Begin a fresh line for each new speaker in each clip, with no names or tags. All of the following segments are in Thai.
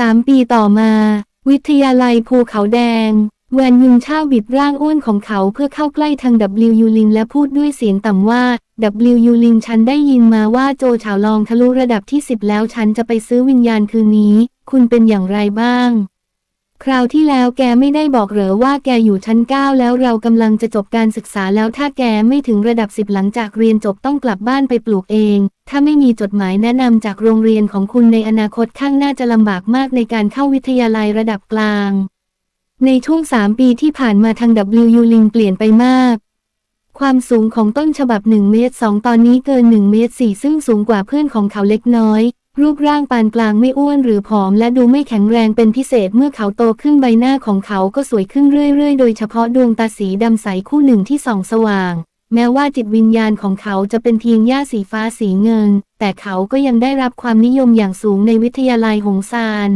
สามปีต่อมา วิทยาลัยภูเขาแดง แวนยุงช่าบิดร่างอ้วนของเขาเพื่อเข้าใกล้ทาง W ยูลินและพูดด้วยเสียงต่ำว่า W ยูลินฉันได้ยินมาว่าโจฉาวลองทะลุระดับที่10แล้วฉันจะไปซื้อวิญญาณคืนนี้ คุณเป็นอย่างไรบ้าง คราวที่แล้วแกไม่ได้บอกเหรอว่าแกอยู่ชั้น9แล้วเรากำลังจะจบการศึกษาแล้วถ้าแกไม่ถึงระดับ10หลังจากเรียนจบต้องกลับบ้านไปปลูกเอง ถ้าไม่มีจดหมายแนะนำจากโรงเรียนของคุณในอนาคตข้างหน้าจะลำบากมากในการเข้าวิทยาลัยระดับกลาง ในช่วง 3 ปีที่ผ่านมาทาง WU ลิงเปลี่ยนไปมาก ความสูงของต้นฉบับ 1 เมตร 2 ตอนนี้เกิน 1 เมตร 4 ซึ่งสูงกว่าเพื่อนของเขาเล็กน้อย รูปร่างปานกลางไม่อ้วนหรือผอมและดูไม่แข็งแรงเป็นพิเศษเมื่อเขาโตขึ้นใบหน้าของเขาก็สวยขึ้นเรื่อยๆ โดยเฉพาะดวงตาสีดำใสคู่หนึ่งที่ส่องสว่าง แม้ว่าจิตวิญญาณของเขาจะเป็นเพียงหญ้าสีฟ้าสีเงิน แต่เขาก็ยังได้รับความนิยมอย่างสูงในวิทยาลัยหงซาน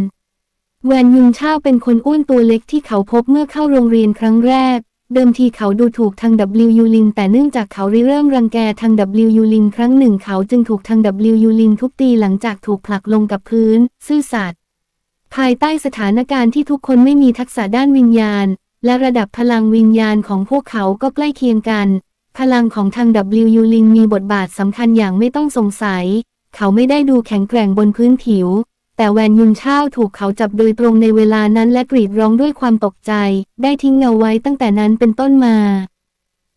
แวนยุนช่าเป็นคนอ้วนตัวเล็กที่เขาพบเมื่อเข้าโรงเรียนครั้งแรก เดิมทีเขาดูถูกทาง W ยูลินแต่เนื่องจากเขาริเริ่มรังแกทาง W ยูลินครั้งหนึ่งเขาจึงถูกทาง W ยูลินทุบตีหลังจากถูกผลักลงกับพื้น ซื่อสัตย์ภายใต้สถานการณ์ที่ทุกคนไม่มีทักษะด้านวิญญาณ และระดับพลังวิญญาณของพวกเขาก็ใกล้เคียงกัน พลังของทาง W ยูลินมีบทบาทสำคัญอย่างไม่ต้องสงสัย เขาไม่ได้ดูแข็งแกร่งบนพื้นผิว แต่แวนยุนเช่าถูกเขาจับโดยตรงในเวลานั้นและกรีดร้องด้วยความตกใจ ได้ทิ้งเงาไว้ตั้งแต่นั้นเป็นต้นมา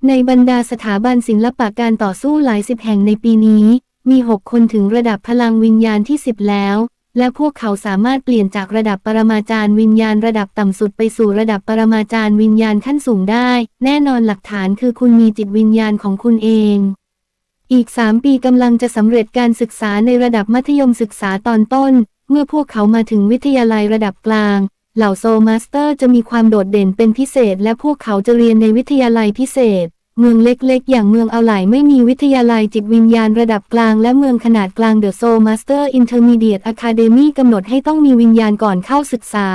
ในบรรดาสถาบันศิลปะการต่อสู้หลายสิบแห่งในปีนี้ มีหกคนถึงระดับพลังวิญญาณที่สิบแล้ว และพวกเขาสามารถเปลี่ยนจากระดับปรมาจารย์วิญญาณระดับต่ำสุดไปสู่ระดับปรมาจารย์วิญญาณขั้นสูงได้ แน่นอนหลักฐานคือคุณมีจิตวิญญาณของคุณเอง อีก3ปีกำลังจะสำเร็จการศึกษาในระดับมัธยมศึกษาตอนต้น เมื่อพวกเขามาถึงวิทยาลัยระดับกลาง เหล่าโซมาสเตอร์จะมีความโดดเด่นเป็นพิเศษ และพวกเขาจะเรียนในวิทยาลัยพิเศษ เมืองเล็กๆ อย่างเมืองเอาไหลไม่มีวิทยาลัยจิตวิญญาณระดับกลาง และเมืองขนาดกลางเดอะโซมาสเตอร์อินเตอร์มีเดียตอะคาเดมีกำหนดให้ต้องมีวิญญาณก่อนเข้าศึกษา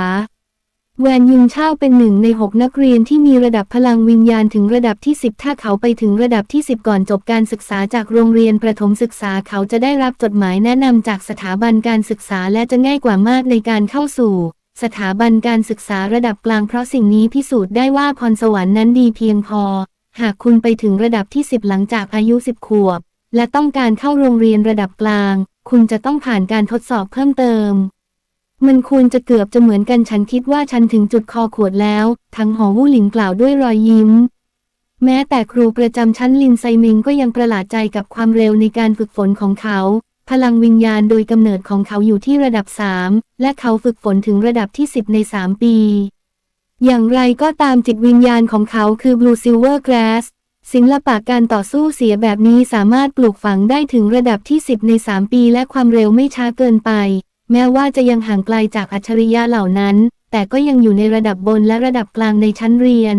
แวนยุนเช่าเป็นหนึ่งในหกนักเรียนที่มีระดับพลังวิญญาณถึงระดับที่ 10 ถ้าเขาไปถึงระดับที่ 10 ก่อนจบการศึกษาจากโรงเรียนประถมศึกษาเขาจะได้รับจดหมายแนะนำจากสถาบันการศึกษาและจะง่ายกว่ามากในการเข้าสู่สถาบันการศึกษาระดับกลางเพราะสิ่งนี้พิสูจน์ได้ว่าพรสวรรค์นั้นดีเพียงพอ หากคุณไปถึงระดับที่ 10 หลังจากอายุ 10 ขวบ และต้องการเข้าโรงเรียนระดับกลาง คุณจะต้องผ่านการทดสอบเพิ่มเติม มันควรจะเกือบจะเหมือนกันฉันคิดว่าฉันถึงจุดคอขวดแล้ว ทั้งหอวู่หลิงกล่าวด้วยรอยยิ้ม แม้แต่ครูประจำชั้นลินไซมิงก็ยังประหลาดใจกับความเร็วในการฝึกฝนของเขา พลังวิญญาณโดยกำเนิดของเขาอยู่ที่ระดับ 3 และเขาฝึกฝนถึงระดับที่ 10 ใน 3 ปี อย่างไรก็ตามจิตวิญญาณของเขาคือ Blue Silver Grass ศิลปะการต่อสู้เสียแบบนี้สามารถปลูกฝังได้ถึงระดับที่ 10 ใน 3 ปีและความเร็วไม่ช้าเกินไป แม้ว่าจะยังห่างไกลจากอัจฉริยะเหล่านั้น แต่ก็ยังอยู่ในระดับบนและระดับกลางในชั้นเรียน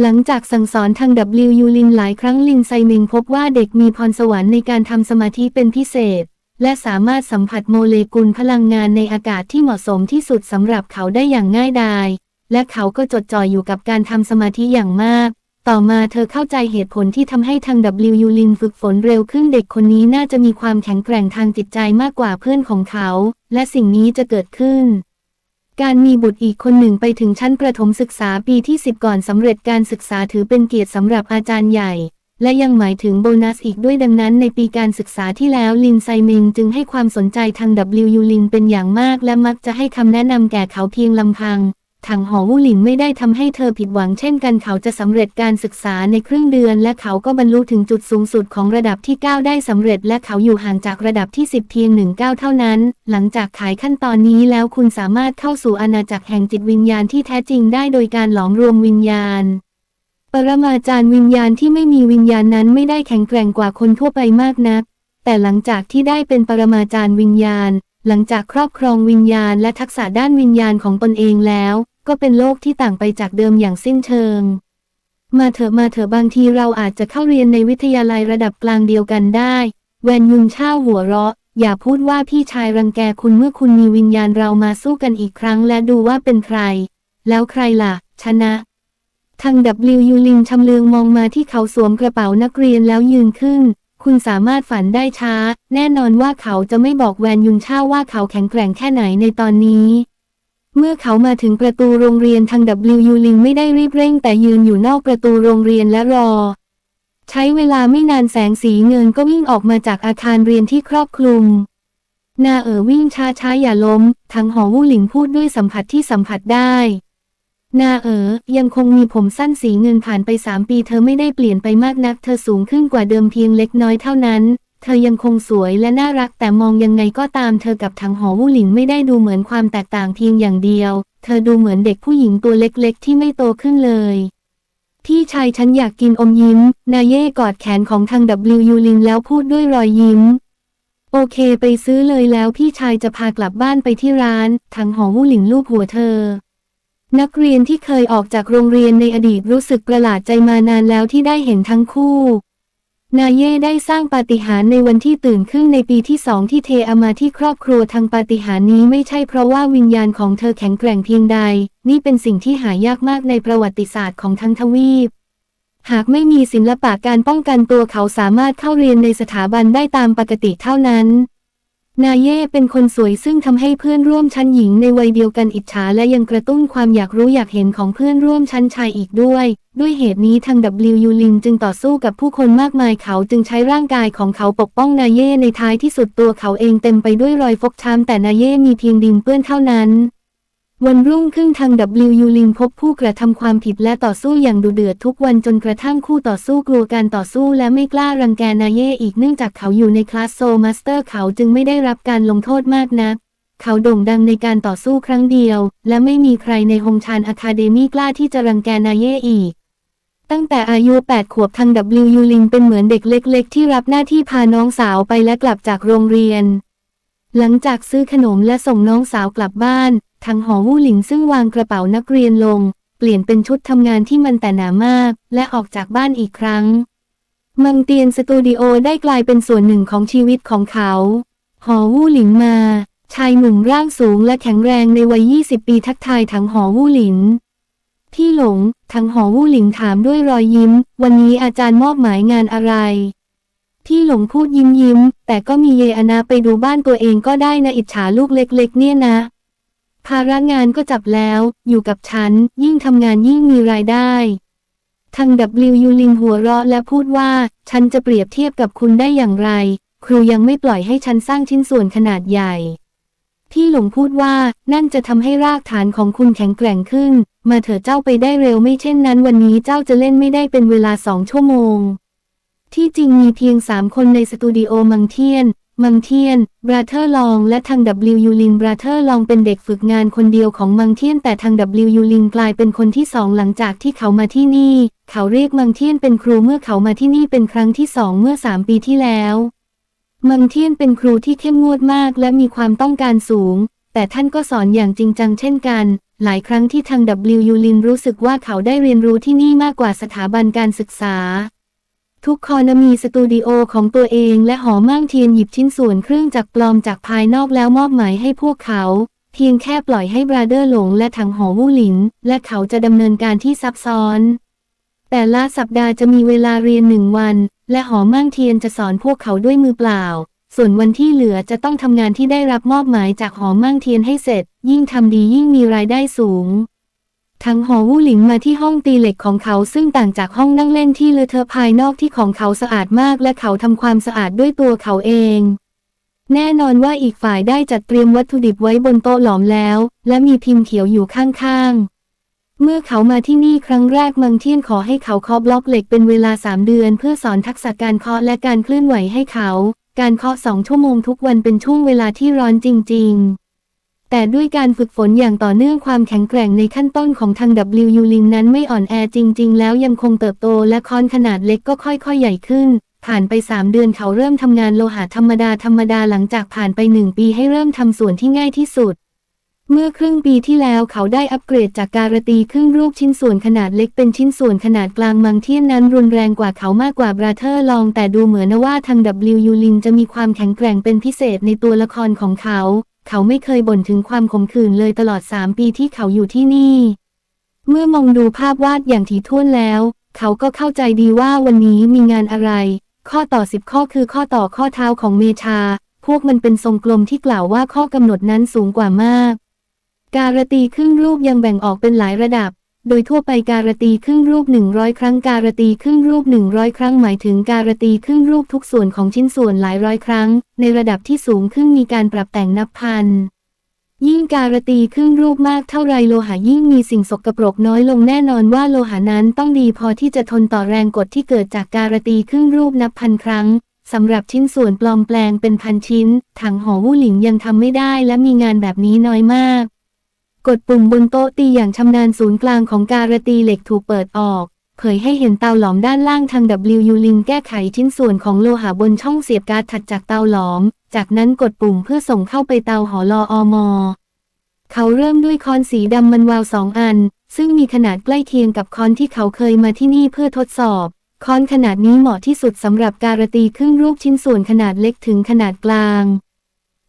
หลังจากสั่งสอนทาง W ยูลินหลายครั้งลินไซมิงพบว่าเด็กมีพรสวรรค์ในการทำสมาธิเป็นพิเศษ และสามารถสัมผัสโมเลกุลพลังงานในอากาศที่เหมาะสมที่สุดสำหรับเขาได้อย่างง่ายดาย และเขาก็จดจ่ออยู่กับการทำสมาธิอย่างมาก ต่อมาเธอเข้าใจเหตุผลที่ทำให้ทาง W ยูลินฝึกฝนเร็วขึ้นเด็กคนนี้น่าจะมีความแข็งแกร่งทางจิตใจมากกว่าเพื่อนของเขา และสิ่งนี้จะเกิดขึ้น การมีบุตรอีกคนหนึ่งไปถึงชั้นประถมศึกษาปีที่ 10 ก่อนสำเร็จการศึกษาถือเป็นเกียรติสำหรับอาจารย์ใหญ่และยังหมายถึงโบนัสอีกด้วยดังนั้นในปีการศึกษาที่แล้วลินไซมิงจึงให้ความสนใจทาง W ยูลินเป็นอย่างมากและมักจะให้คำแนะนำแก่เขาเพียงลำพัง ทางหอวูหลินไม่ได้ทำให้เธอผิดหวังเช่นกันเขาจะสำเร็จการศึกษาในครึ่งเดือน และเขาก็บรรลุถึงจุดสูงสุดของระดับที่ 9 ได้สำเร็จ และเขาอยู่ห่างจากระดับที่ 10 เพียงหนึ่งก้าวเท่านั้น หลังจากขายขั้นตอนนี้แล้วคุณสามารถเข้าสู่อาณาจักรแห่งจิตวิญญาณที่แท้จริงได้โดยการหลอมรวมวิญญาณปรมาจารย์วิญญาณที่ไม่มีวิญญาณนั้นไม่ได้แข็งแกร่งกว่าคนทั่วไปมากนักแต่หลังจากที่ได้เป็นปรมาจารย์วิญญาณ หลังจากครอบครองวิญญาณและทักษะด้านวิญญาณของตนเองแล้ว ก็เป็นโลกที่ต่างไปจากเดิมอย่างสิ้นเชิง มาเถอะมาเถอะบางทีเราอาจจะเข้าเรียนในวิทยาลัยระดับกลางเดียวกันได้ แวนยุนช่าหัวเราะ อย่าพูดว่าพี่ชายรังแกคุณเมื่อคุณมีวิญญาณเรามาสู้กันอีกครั้งและดูว่าเป็นใคร แล้วใครล่ะ ชนะทาง W ยูลินชำเลืองมองมาที่เขาสวมกระเป๋านักเรียนแล้วยืนขึ้น คุณสามารถฝันได้ช้า แน่นอนว่าเขาจะไม่บอกแวนยุนชาว่าเขาแข็งแกร่งแค่ไหนในตอนนี้ เมื่อเขามาถึงประตูโรงเรียนทาง W ลิงไม่ได้รีบเร่งแต่ยืนอยู่นอกประตูโรงเรียนและรอ ใช้เวลาไม่นานแสงสีเงินก็วิ่งออกมาจากอาคารเรียนที่ครอบคลุม นาเอ๋อวิ่งช้าช้าๆอย่าล้ม ทั้งหอวู่หลิงพูดด้วยสัมผัสที่สัมผัสได้ นาเอ๋อยังคงมีผมสั้นสีเงินผ่านไปสามปีเธอไม่ได้เปลี่ยนไปมากนัก เธอสูงขึ้นกว่าเดิมเพียงเล็กน้อยเท่านั้น เธอยังคงสวยและน่ารักแต่มองยังไงก็ตามเธอกับทั้งหอวู่หลิงไม่ได้ดูเหมือนความแตกต่างเพียงอย่างเดียว เธอดูเหมือนเด็กผู้หญิงตัวเล็กๆ ที่ไม่โตขึ้นเลยพี่ชายฉันอยากกินอมยิ้ม นาเย่กอดแขนของทาง W ยูลินแล้วพูดด้วยรอยยิ้ม โอเคไปซื้อเลยแล้วพี่ชายจะพากลับบ้านไปที่ร้านทางหอวู่หลิงลูบหัวเธอ นักเรียนที่เคยออกจากโรงเรียนในอดีตรู้สึกประหลาดใจมานานแล้วที่ได้เห็นทั้งคู่ นาเย่ได้สร้างปาฏิหาริย์ในวันที่ตื่นขึ้นในปีที่สองที่เทอามาที่ครอบครัวทางปาฏิหาริย์นี้ไม่ใช่เพราะว่าวิญญาณของเธอแข็งแกร่งเพียงใด นี่เป็นสิ่งที่หายากมากในประวัติศาสตร์ของทั้งทวีป หากไม่มีศิลปะการป้องกันตัวเขาสามารถเข้าเรียนในสถาบันได้ตามปกติเท่านั้น นาเย่เป็นคนสวยซึ่งทำให้เพื่อนร่วมชั้นหญิงในวัยเดียวกันอิจฉาและยังกระตุ้นความอยากรู้อยากเห็นของเพื่อนร่วมชั้นชายอีกด้วย ด้วยเหตุนี้ทาง W ยูลินจึงต่อสู้กับผู้คนมากมายเขาจึงใช้ร่างกายของเขาปกป้องนาเย่ในท้ายที่สุดตัวเขาเองเต็มไปด้วยรอยฟกช้ำแต่นาเย่มีเพียงดินเปื้อนเท่านั้น วันรุ่งขึ้นทาง W ยูลินพบผู้กระทำความผิดและต่อสู้อย่างดุเดือดทุกวันจนกระทั่งคู่ต่อสู้กลัวการต่อสู้และไม่กล้ารังแกนาเย่อีกเนื่องจากเขาอยู่ในคลาสโซมาสเตอร์เขาจึงไม่ได้รับการลงโทษมากนัก เขาโด่งดังในการต่อสู้ครั้งเดียว และไม่มีใครในฮงชานอะคาเดมี่กล้าที่จะรังแกนาเย่อีกตั้งแต่อายุ 8 ขวบทาง W ยูลินเป็นเหมือนเด็กเล็ก ๆ ที่รับหน้าที่พาน้องสาวไปและกลับจากโรงเรียน หลังจากซื้อขนมและส่งน้องสาวกลับบ้าน ทางหอวู่หลิงซึ่งวางกระเป๋านักเรียนลง เปลี่ยนเป็นชุดทำงานที่มันแต่หนามาก และออกจากบ้านอีกครั้ง มังเตียนสตูดิโอได้กลายเป็นส่วนหนึ่งของชีวิตของเขา หอวู่หลิงมา ชายหนุ่มร่างสูงและแข็งแรงในวัย 20 ปีทักทายถังหอวู่หลินพี่หลงถังหอวู่หลิงถามด้วยรอยยิ้ม วันนี้อาจารย์มอบหมายงานอะไร พี่หลงพูดยิ้มยิ้ม แต่ก็มีเยอนาไปดูบ้านตัวเองก็ได้นะอิจฉาลูกเล็ก ๆ เนี่ยนะ ภาระงานก็จับแล้ว อยู่กับฉัน ยิ่งทำงานยิ่งมีรายได้ ทาง W ยูลินหัวเราะและพูดว่า ฉันจะเปรียบเทียบกับคุณได้อย่างไร ครูยังไม่ปล่อยให้ฉันสร้างชิ้นส่วนขนาดใหญ่ พี่หลงพูดว่า นั่นจะทำให้รากฐานของคุณแข็งแกร่งขึ้น มาเถอะเจ้าไปได้เร็วไม่เช่นนั้น วันนี้เจ้าจะเล่นไม่ได้เป็นเวลาสองชั่วโมงที่จริงมีเพียงสามคนในสตูดิโอมังเทียน มังเทียน บราเธอร์ลอง และทาง W ยูลิน บราเธอร์ลองเป็นเด็กฝึกงานคนเดียวของมังเทียน แต่ทาง W ยูลินกลายเป็นคนที่สองหลังจากที่เขามาที่นี่ เขาเรียกมังเทียนเป็นครูเมื่อเขามาที่นี่เป็นครั้งที่สองเมื่อสามปีที่แล้ว มังเทียนเป็นครูที่เข้มงวดมากและมีความต้องการสูง แต่ท่านก็สอนอย่างจริงจังเช่นกัน หลายครั้งที่ทาง W ยูลินรู้สึกว่าเขาได้เรียนรู้ที่นี่มากกว่าสถาบันการศึกษา ทุกคอนมีสตูดิโอของตัวเองและหอม่างเทียนหยิบชิ้นส่วนเครื่องจักรปลอมจากภายนอกแล้วมอบหมายให้พวกเขา เพียงแค่ปล่อยให้บราเดอร์หลงและถังหอวู่หลิน และเขาจะดำเนินการที่ซับซ้อน แต่ละสัปดาห์จะมีเวลาเรียนหนึ่งวัน และหอม่างเทียนจะสอนพวกเขาด้วยมือเปล่า ส่วนวันที่เหลือจะต้องทำงานที่ได้รับมอบหมายจากหอม่างเทียนให้เสร็จ ยิ่งทำดียิ่งมีรายได้สูง ทั้งหอวู่หลิงมาที่ห้องตีเหล็กของเขาซึ่งต่างจากห้องนั่งเล่นที่เลอะเทอะภายนอกที่ของเขาสะอาดมากและเขาทำความสะอาดด้วยตัวเขาเอง แน่นอนว่าอีกฝ่ายได้จัดเตรียมวัตถุดิบไว้บนโต๊ะหลอมแล้ว และมีพิมพ์เขียวอยู่ข้างๆเมื่อเขามาที่นี่ครั้งแรกมังเทียนขอให้เขาเคาะบล็อกเหล็กเป็นเวลา3เดือน เพื่อสอนทักษะการเคาะและการเคลื่อนไหวให้เขา การเคาะสองชั่วโมงทุกวันเป็นช่วงเวลาที่ร้อนจริง ๆ แต่ด้วยการฝึกฝนอย่างต่อเนื่องความแข็งแกร่งในขั้นต้นของทาง W ยูลินนั้นไม่อ่อนแอจริง ๆ แล้วยังคงเติบโตและค้อนขนาดเล็กก็ค่อยๆ ใหญ่ขึ้น ผ่านไป 3 เดือนเขาเริ่มทำงานโลหะธรรมดาธรรมดาหลังจากผ่านไป 1 ปีให้เริ่มทำส่วนที่ง่ายที่สุด เมื่อครึ่งปีที่แล้วเขาได้อัปเกรดจากการตีครึ่งรูปชิ้นส่วนขนาดเล็กเป็นชิ้นส่วนขนาดกลางมังเทียนนั้นรุนแรงกว่าเขามากกว่าบราเธอร์ลอง แต่ดูเหมือนว่าทาง W ยูลินจะมีความแข็งแกร่งเป็นพิเศษในตัวละครของเขา เขาไม่เคยบ่นถึงความขมขื่นเลยตลอดสามปีที่เขาอยู่ที่นี่ เมื่อมองดูภาพวาดอย่างถี่ถ้วนแล้ว เขาก็เข้าใจดีว่าวันนี้มีงานอะไร ข้อต่อสิบข้อคือข้อต่อข้อเท้าของเมชา พวกมันเป็นทรงกลมที่กล่าวว่าข้อกำหนดนั้นสูงกว่ามาก การตีครึ่งรูปยังแบ่งออกเป็นหลายระดับ โดยทั่วไปการตีครึ่งรูป 100 ครั้งการตีครึ่งรูป 100 ครั้งหมายถึงการตีครึ่งรูปทุกส่วนของชิ้นส่วนหลายร้อยครั้ง ในระดับที่สูงขึ้นมีการปรับแต่งนับพัน ยิ่งการตีครึ่งรูปมากเท่าไรโลหะยิ่งมีสิ่งสกปรกน้อยลงแน่นอนว่าโลหะนั้นต้องดีพอที่จะทนต่อแรงกดที่เกิดจากการตีครึ่งรูปนับพันครั้งสำหรับชิ้นส่วนปลอมแปลงเป็นพันชิ้น ถังห่อวู่หลิงยังทำไม่ได้และมีงานแบบนี้น้อยมาก กดปุ่มบนโต๊ะตีอย่างชำนาญศูนย์กลางของการตีเหล็กถูกเปิดออก เผยให้เห็นเตาหลอมด้านล่างทาง W ลิงแก้ไขชิ้นส่วนของโลหะบนช่องเสียบการ์ดถัดจากเตาหลอม จากนั้นกดปุ่มเพื่อส่งเข้าไปเตาหอลออมอเขาเริ่มด้วยค้อนสีดำมันวาวสองอัน ซึ่งมีขนาดใกล้เคียงกับค้อนที่เขาเคยมาที่นี่เพื่อทดสอบค้อนขนาดนี้เหมาะที่สุดสำหรับการตีครึ่งรูปชิ้นส่วนขนาดเล็กถึงขนาดกลาง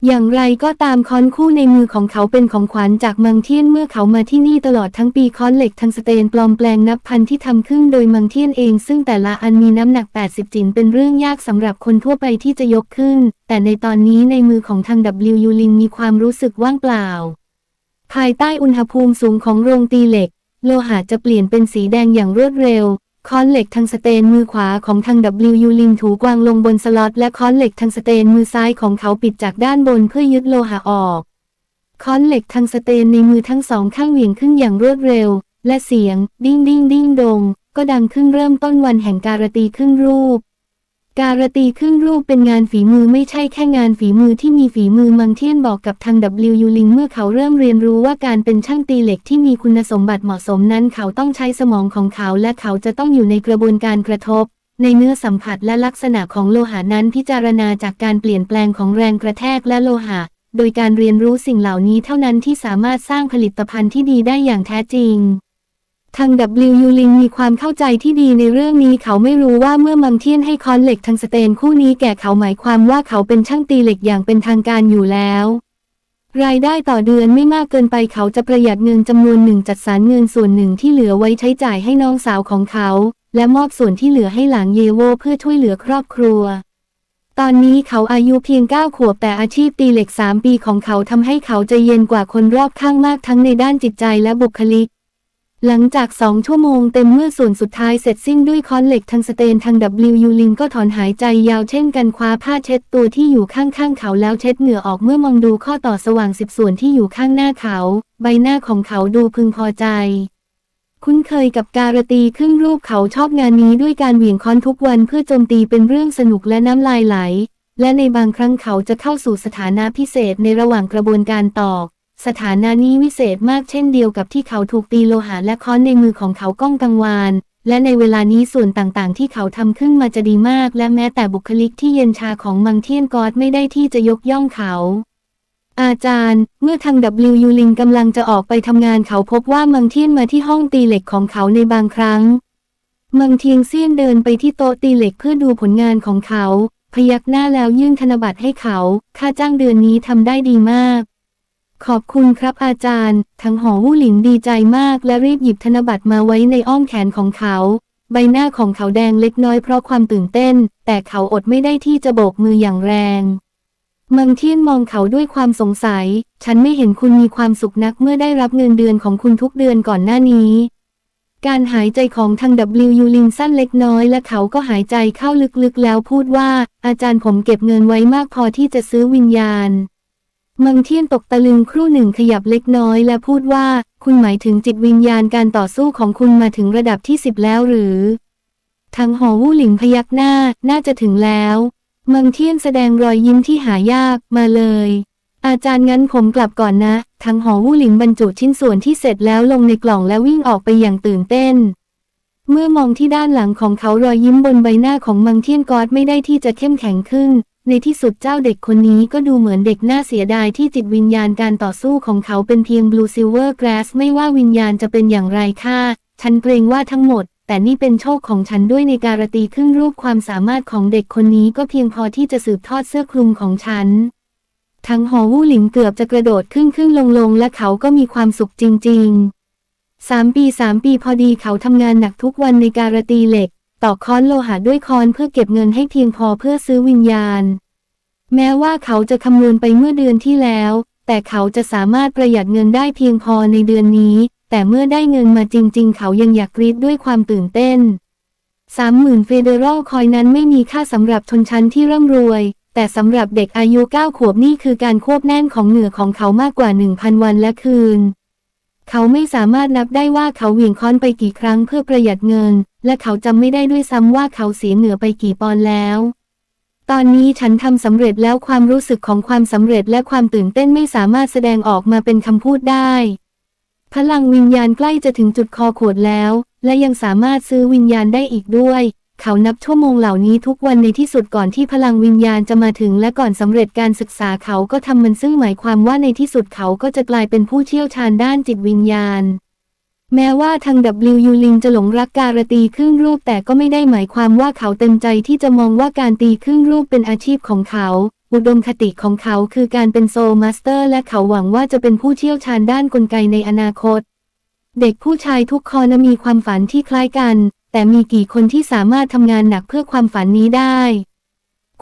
อย่างไรก็ตามค้อนคู่ในมือของเขาเป็นของขวัญจากมังเทียนเมื่อเขามาที่นี่ตลอดทั้งปีค้อนเหล็กทังสเตนปลอมแปลงนับพันที่ทำขึ้นโดยมังเทียนเอง ซึ่งแต่ละอันมีน้ำหนัก 80 จินเป็นเรื่องยากสำหรับคนทั่วไปที่จะยกขึ้น แต่ในตอนนี้ในมือของทาง W ยูลินมีความรู้สึกว่างเปล่า ภายใต้อุณหภูมิสูงของโรงตีเหล็ก โลหะจะเปลี่ยนเป็นสีแดงอย่างรวดเร็ว ค้อนเหล็กทางสเตนมือขวาของทาง W ลิงถูกวางลงบนสล็อตและค้อนเหล็กทางสเตนมือซ้ายของเขาปิดจากด้านบนเพื่อยึดโลหะออก ค้อนเหล็กทางสเตนในมือทั้งสองข้างเหวี่ยงขึ้นอย่างรวดเร็ว และเสียง ดิ้งดิ้งดิ้งดง ก็ดังขึ้นเริ่มต้นวันแห่งการตีครึ่งรูป การตีครึ่งรูปเป็นงานฝีมือไม่ใช่แค่งานฝีมือที่มีฝีมือมังเทียนบอกกับทาง W ลิงเมื่อเขาเริ่มเรียนรู้ว่าการเป็นช่างตีเหล็กที่มีคุณสมบัติเหมาะสมนั้น เขาต้องใช้สมองของเขาและเขาจะต้องอยู่ในกระบวนการกระทบ ในเนื้อสัมผัสและลักษณะของโลหะนั้นพิจารณาจากการเปลี่ยนแปลงของแรงกระแทกและโลหะ โดยการเรียนรู้สิ่งเหล่านี้เท่านั้นที่สามารถสร้างผลิตภัณฑ์ที่ดีได้อย่างแท้จริง ทาง W ลิงมีความเข้าใจที่ดีในเรื่องนี้เขาไม่รู้ว่าเมื่อมังเทียนให้คอนเหล็กทางสเตนคู่นี้แก่เขาหมายความว่าเขาเป็นช่างตีเหล็กอย่างเป็นทางการอยู่แล้ว รายได้ต่อเดือนไม่มากเกินไปเขาจะประหยัดเงินจำนวนหนึ่งจัดสรรเงินส่วนหนึ่งที่เหลือไว้ใช้จ่ายให้น้องสาวของเขา และมอบส่วนที่เหลือให้หลานเยโวเพื่อช่วยเหลือครอบครัวตอนนี้เขาอายุเพียง 9 ขวบแต่อาชีพตีเหล็ก 3 ปีของเขาทำให้เขาใจเย็นกว่าคนรอบข้างมากทั้งในด้านจิตใจและบุคลิก หลังจากสองชั่วโมงเต็มเมื่อส่วนสุดท้ายเสร็จสิ้นด้วยค้อนเหล็กทางสเตนทาง W ลิงก็ถอนหายใจยาวเช่นกันคว้าผ้าเช็ดตัวที่อยู่ข้างๆเขาแล้วเช็ดเหงื่อออกเมื่อมองดูข้อต่อสว่างสิบส่วนที่อยู่ข้างหน้าเขา ใบหน้าของเขาดูพึงพอใจ คุ้นเคยกับการตีครึ่งรูปเขาชอบงานนี้ด้วยการเหวี่ยงค้อนทุกวันเพื่อโจมตีเป็นเรื่องสนุกและน้ำลายไหล และในบางครั้งเขาจะเข้าสู่สถานะพิเศษในระหว่างกระบวนการตอก สถานะนี้วิเศษมากเช่นเดียวกับที่เขาถูกตีโลหะและค้อนในมือของเขาก้องกังวาน และในเวลานี้ส่วนต่างๆ ที่เขาทำขึ้นมาจะดีมาก และแม้แต่บุคลิกที่เย็นชาของมังเทียนกอดไม่ได้ที่จะยกย่องเขา อาจารย์ เมื่อทาง W ลิงกำลังจะออกไปทำงานเขาพบว่ามังเทียนมาที่ห้องตีเหล็กของเขาในบางครั้ง มังเทียงเซียนเดินไปที่โต๊ะตีเหล็กเพื่อดูผลงานของเขา พยักหน้าแล้วยื่นธนบัตรให้เขา ค่าจ้างเดือนนี้ทำได้ดีมาก ขอบคุณครับอาจารย์ ทั้งหอวู่หลินดีใจมากและรีบหยิบธนบัตรมาไว้ในอ้อมแขนของเขา ใบหน้าของเขาแดงเล็กน้อยเพราะความตื่นเต้น แต่เขาอดไม่ได้ที่จะโบกมืออย่างแรง มังเทียนมองเขาด้วยความสงสัย ฉันไม่เห็นคุณมีความสุขนักเมื่อได้รับเงินเดือนของคุณทุกเดือนก่อนหน้านี้ การหายใจของทาง W ลินสั้นเล็กน้อยและเขาก็หายใจเข้าลึกๆแล้วพูดว่า อาจารย์ผมเก็บเงินไว้มากพอที่จะซื้อวิญญาณ มังเทียนตกตะลึงครู่หนึ่งขยับเล็กน้อยและพูดว่า คุณหมายถึงจิตวิญญาณการต่อสู้ของคุณมาถึงระดับที่สิบแล้วหรือทางหอวู่หลิงพยักหน้า น่าจะถึงแล้ว มังเทียนแสดงรอยยิ้มที่หายากมาเลย อาจารย์งั้นผมกลับก่อนนะ ทางหอวู่หลิงบรรจุชิ้นส่วนที่เสร็จแล้วลงในกล่องและวิ่งออกไปอย่างตื่นเต้น เมื่อมองที่ด้านหลังของเขารอยยิ้มบนใบหน้าของมังเทียนกอดไม่ได้ที่จะเข้มแข็งขึ้น ในที่สุดเจ้าเด็กคนนี้ก็ดูเหมือนเด็กน่าเสียดายที่จิตวิญญาณการต่อสู้ของเขาเป็นเพียง Blue Silver Grass ไม่ว่าวิญญาณจะเป็นอย่างไรค่ะฉันเกรงว่าทั้งหมด แต่นี่เป็นโชคของฉันด้วยในการตีครึ่งรูปความสามารถของเด็กคนนี้ก็เพียงพอที่จะสืบทอดเสื้อคลุมของฉัน ทั้งหอวู่หลิงเกือบจะกระโดดขึ้นขึ้นลงลงและเขาก็มีความสุขจริง ๆสามปีสามปีพอดีเขาทำงานหนักทุกวันในการตีเหล็ก ตอกค้อนโลหะด้วยค้อนเพื่อเก็บเงินให้เพียงพอเพื่อซื้อวิญญาณ แม้ว่าเขาจะคำนวณไปเมื่อเดือนที่แล้ว แต่เขาจะสามารถประหยัดเงินได้เพียงพอในเดือนนี้ แต่เมื่อได้เงินมาจริง ๆ เขายังอยากกรีดด้วยความตื่นเต้นสามหมื่นเฟเดรัลคอยนั้นไม่มีค่าสำหรับชนชั้นที่ร่ำรวย แต่สำหรับเด็กอายุ 9 ขวบนี่คือการควบแน่นของเหงื่อของเขามากกว่า 1,000 วันและคืน เขาไม่สามารถนับได้ว่าเขาเหวี่ยงค้อนไปกี่ครั้งเพื่อประหยัดเงิน และเขาจำไม่ได้ด้วยซ้ำว่าเขาเสียเหงื่อไปกี่ปอนแล้ว ตอนนี้ฉันทำสำเร็จแล้วความรู้สึกของความสำเร็จและความตื่นเต้นไม่สามารถแสดงออกมาเป็นคำพูดได้ พลังวิญญาณใกล้จะถึงจุดคอขวดแล้ว และยังสามารถซื้อวิญญาณได้อีกด้วย เขานับชั่วโมงเหล่านี้ทุกวันในที่สุดก่อนที่พลังวิญญาณจะมาถึงและก่อนสำเร็จการศึกษาเขาก็ทำมันซึ่งหมายความว่าในที่สุดเขาก็จะกลายเป็นผู้เชี่ยวชาญด้านจิตวิญญาณ แม้ว่าทาง W ลิงจะหลงรักการตีครึ่งรูปแต่ก็ไม่ได้หมายความว่าเขาเต็มใจที่จะมองว่าการตีครึ่งรูปเป็นอาชีพของเขาอุดมคติของเขาคือการเป็นโซลมาสเตอร์ และเขาหวังว่าจะเป็นผู้เชี่ยวชาญด้านกลไกในอนาคต เด็กผู้ชายทุกคนมีความฝันที่คล้ายกัน แต่มีกี่คนที่สามารถทำงานหนักเพื่อความฝันนี้ได้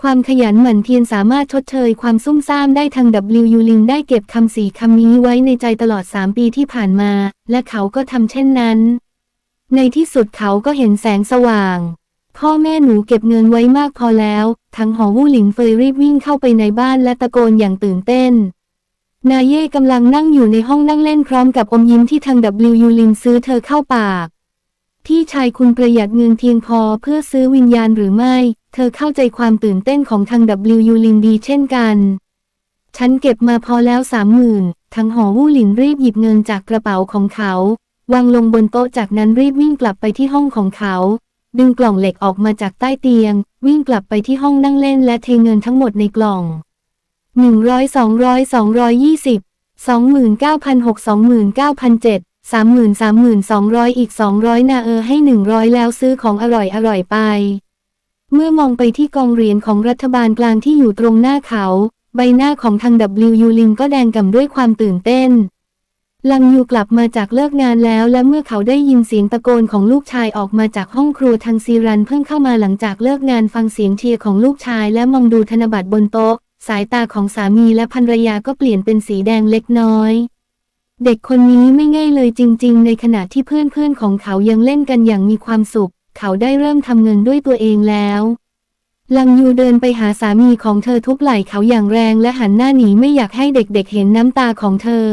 ความขยันหมั่นเพียรสามารถชดเชยความซุ่มซ่ามได้ทาง W ลิงได้เก็บคำสีคำนี้ไว้ในใจตลอด 3 ปีที่ผ่านมา และเขาก็ทำเช่นนั้น ในที่สุดเขาก็เห็นแสงสว่าง พ่อแม่หนูเก็บเงินไว้มากพอแล้ว ทั้งหอวู่หลิงเฟยรีบวิ่งเข้าไปในบ้านและตะโกนอย่างตื่นเต้นนายเย่กำลังนั่งอยู่ในห้องนั่งเล่นพร้อมกับอมยิ้มที่ทาง W ลินซื้อเธอเข้าปาก พี่ชายคุณประหยัดเงินเพียงพอเพื่อซื้อวิญญาณหรือไม่ เธอเข้าใจความตื่นเต้นของทาง W ลินดีเช่นกัน ฉันเก็บมาพอแล้วสามหมื่นทั้งหอวู่หลินรีบหยิบเงินจากกระเป๋าของเขา วางลงบนโต๊ะจากนั้นรีบวิ่งกลับไปที่ห้องของเขา ดึงกล่องเหล็กออกมาจากใต้เตียง วิ่งกลับไปที่ห้องนั่งเล่นและเทเงินทั้งหมดในกล่องหนึ่งร้อยสองร้อยสองร้อยยี่สิบสองหมื่นเก้าพันหกสองหมื่นเก้าพันเจ็ด สามหมื่นสามหมื่นสองร้อยอีกสองร้อยนาเออให้หนึ่งร้อยแล้วซื้อของอร่อยอร่อยไป เมื่อมองไปที่กองเหรียญของรัฐบาลกลางที่อยู่ตรงหน้าเขา ใบหน้าของทาง W ลิงก็แดงก่ำด้วยความตื่นเต้น ลังยูกลับมาจากเลิกงานแล้วและเมื่อเขาได้ยินเสียงตะโกนของลูกชายออกมาจากห้องครัวทางซีรันเพิ่งเข้ามาหลังจากเลิกงานฟังเสียงเชียร์ของลูกชายและมองดูธนบัตรบนโต๊ะ สายตาของสามีและภรรยาก็เปลี่ยนเป็นสีแดงเล็กน้อย เด็กคนนี้ไม่ง่ายเลยจริง ๆ ในขณะที่เพื่อนๆของเขายังเล่นกันอย่างมีความสุข เขาได้เริ่มทำเงินด้วยตัวเองแล้วลังยูเดินไปหาสามีของเธอทุบไหล่เขาอย่างแรงและหันหน้าหนีไม่อยากให้เด็กๆเห็นน้ำตาของเธอ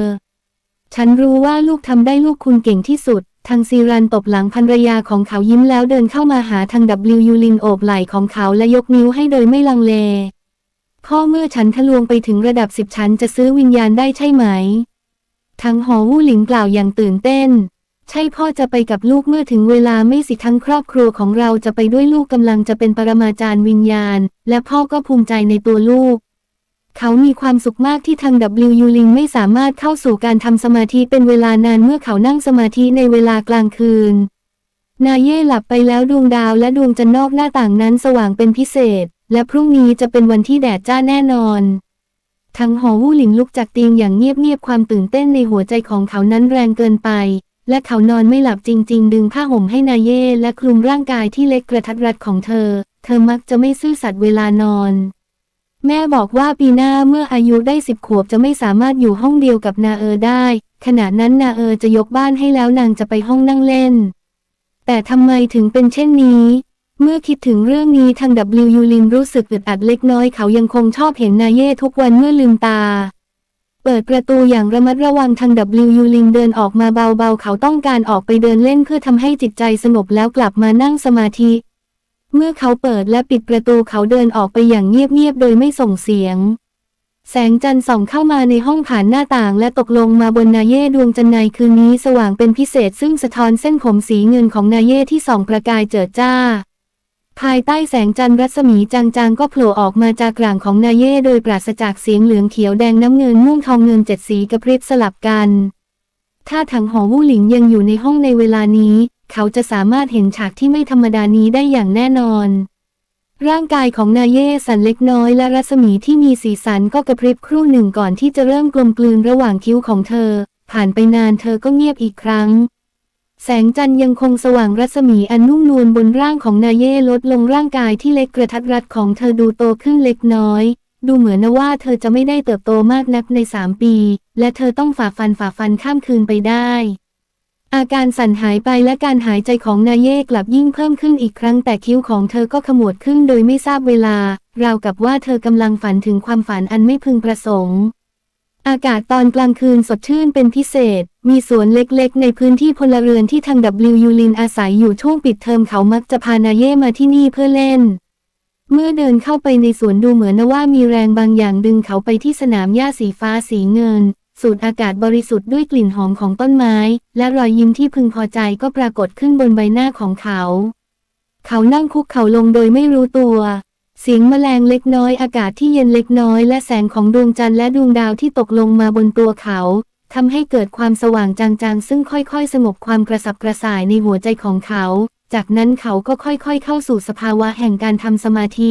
ฉันรู้ว่าลูกทำได้ลูกคุณเก่งที่สุด ทางซีรันตบหลังภรรยาของเขายิ้มแล้วเดินเข้ามาหาทาง W ยูลินโอบไหล่ของเขาและยกนิ้วให้โดยไม่ลังเลพ่อเมื่อฉันทะลวงไปถึงระดับสิบชั้นจะซื้อวิญญาณได้ใช่ไหม ทั้งหอวู่หลิงกล่าวอย่างตื่นเต้น ใช่พ่อจะไปกับลูกเมื่อถึงเวลาไม่สิทั้งครอบครัวของเราจะไปด้วยลูกกำลังจะเป็นปรมาจารย์วิญญาณ และพ่อก็ภูมิใจในตัวลูก เขามีความสุขมากที่ทาง W ลิงไม่สามารถเข้าสู่การทำสมาธิเป็นเวลานานเมื่อเขานั่งสมาธิในเวลากลางคืน นาเย่หลับไปแล้วดวงดาวและดวงจันทร์นอกหน้าต่างนั้นสว่างเป็นพิเศษ และพรุ่งนี้จะเป็นวันที่แดดจ้าแน่นอน ทั้งหอวู่หลิงลุกจากเตียงอย่างเงียบๆความตื่นเต้นในหัวใจของเขานั้นแรงเกินไป และเขานอนไม่หลับจริง ๆ ดึงผ้าห่มให้นายเย่และคลุมร่างกายที่เล็กกระทัดรัดของเธอ เธอมักจะไม่ซื่อสัตย์เวลานอน แม่บอกว่าปีหน้าเมื่ออายุได้สิบขวบจะไม่สามารถอยู่ห้องเดียวกับนาเออได้ ขณะนั้นนาเออจะยกบ้านให้แล้วนางจะไปห้องนั่งเล่น แต่ทำไมถึงเป็นเช่นนี้ เมื่อคิดถึงเรื่องนี้ทาง W ยูลินรู้สึกอึดอัดเล็กน้อยเขายังคงชอบเห็นนายเย่ทุกวันเมื่อลืมตา เปิดประตูอย่างระมัดระวังทาง W ยูลินเดินออกมาเบาๆ เขาต้องการออกไปเดินเล่นเพื่อทำให้จิตใจสงบแล้วกลับมานั่งสมาธิ เมื่อเขาเปิดและปิดประตูเขาเดินออกไปอย่างเงียบๆโดยไม่ส่งเสียง แสงจันทร์ส่องเข้ามาในห้องผ่านหน้าต่าง และตกลงมาบนนายเย่ดวงจันทร์ในคืนนี้สว่างเป็นพิเศษซึ่งสะท้อนเส้นผมสีเงินของนายเย่ที่ส่องประกายเจิดจ้า ภายใต้แสงจันทร์รัศมีจางๆ ก็โผล่ออกมาจากกลางของนาเย่โดยปราศจากเสียงเหลืองเขียวแดงน้ำเงินม่วงทองเงินเจ็ดสีกระพริบสลับกัน ถ้าถังหอวู่หลิงยังอยู่ในห้องในเวลานี้ เขาจะสามารถเห็นฉากที่ไม่ธรรมดานี้ได้อย่างแน่นอน ร่างกายของนาเย่สั่นเล็กน้อยและรัศมีที่มีสีสันก็กระพริบครู่หนึ่งก่อนที่จะเริ่มกลมกลืนระหว่างคิ้วของเธอ ผ่านไปนานเธอก็เงียบอีกครั้ง แสงจันทร์ยังคงสว่างรัศมีอันนุ่มนวลบนร่างของนาเย่ลดลงร่างกายที่เล็กกระทัดรัดของเธอดูโตขึ้นเล็กน้อย ดูเหมือนนะว่าเธอจะไม่ได้เติบโตมากนักในสามปี และเธอต้องฝ่าฟันฝ่าฟันข้ามคืนไปได้ อาการสั่นหายไปและการหายใจของนาเย่กลับยิ่งเพิ่มขึ้นอีกครั้งแต่คิ้วของเธอก็ขมวดขึ้นโดยไม่ทราบเวลา ราวกับว่าเธอกำลังฝันถึงความฝันอันไม่พึงประสงค์ อากาศตอนกลางคืนสดชื่นเป็นพิเศษ มีสวนเล็กๆ ในพื้นที่พลเรือนที่ทาง W ยูลินอาศัยอยู่ช่วงปิดเทอมเขามักจะพานาเย่มาที่นี่เพื่อเล่น เมื่อเดินเข้าไปในสวนดูเหมือนว่ามีแรงบางอย่างดึงเขาไปที่สนามหญ้าสีฟ้าสีเงิน สูดอากาศบริสุทธิ์ด้วยกลิ่นหอมของต้นไม้ และรอยยิ้มที่พึงพอใจก็ปรากฏขึ้นบนใบหน้าของเขา เขานั่งคุกเข่าลงโดยไม่รู้ตัว เสียงแมลงเล็กน้อยอากาศที่เย็นเล็กน้อยและแสงของดวงจันทร์และดวงดาวที่ตกลงมาบนตัวเขาทำให้เกิดความสว่างจางๆ ซึ่งค่อยๆ สงบความกระสับกระส่ายในหัวใจของเขา จากนั้นเขาก็ค่อยๆ เข้าสู่สภาวะแห่งการทำสมาธิ